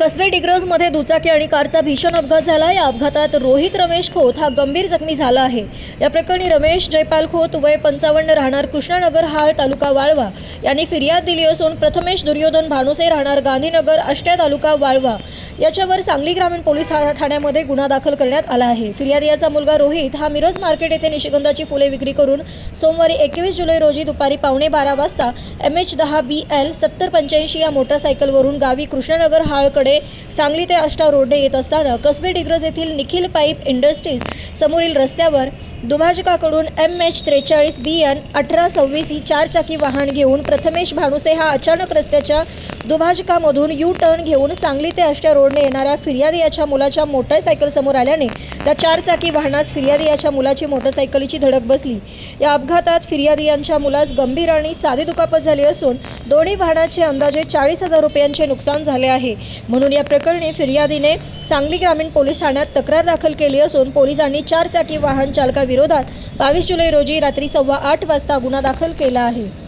कसबे डिग्रजमध्ये दुचाकी आणि कारचा भीषण अपघात झाला. या अपघातात रोहित रमेश खोत हा गंभीर जखमी झाला आहे. या प्रकरणी रमेश जयपाल खोत वय पंचावन्न राहणार कृष्णानगर हाळ तालुका वाळवा यांनी फिर्याद दिली असून प्रथमेश दुर्योधन भानुसे राहणार गांधीनगर आष्ट्या तालुका वाळवा याच्यावर सांगली ग्रामीण पोलीस ठा- ठाण्यामध्ये गुन्हा दाखल करण्यात आला आहे. फिर्यादी याचा मुलगा रोहित हा मिरज मार्केट येथे निशिगंधाची फुले विक्री करून सोमवारी एकवीस जुलै रोजी दुपारी पावणे बारा वाजता एम एच दहा बी एल सत्तर पंच्याऐंशी या मोटरसायकलवरून गावी कृष्णनगर हाळकडे सांगली ते आष्टा रोडने येत असताना कसबे डिग्रज येथील निखिल पाईप इंडस्ट्रीज समोरील रस्त्यावर दुभाजकाकडून एम एच त्रेचाळीस बी एन अठरा सव्वीस ही चारचाकी वाहन घेऊन प्रथमेश भानुसे हा अचानक रस्त्याच्या दुभाजकामधून यू टर्न घेऊन सांगली ते आष्ट्या रोडने येणाऱ्या फिर्यादी याच्या मुलाच्या मोटरसायकल समोर आल्याने त्या चारचाकी वाहनास फिर्यादी याच्या मुलाची मोटरसायकलीची धडक बसली. या अपघातात फिर्यादी यांच्या मुलास गंभीर आणि साधी दुखापत झाली असून दोन्ही वाहनाचे अंदाजे चाळीस हजार रुपयांचे नुकसान झाले आहे. म्हणून या प्रकरणी फिर्यादीने सांगली ग्रामीण पोलीस ठाण्यात तक्रार दाखल केली असून पोलिसांनी चारचाकी वाहन चालकाविरोधात बावीस जुलै रोजी रात्री सव्वा आठ वाजता गुन्हा दाखल केला आहे.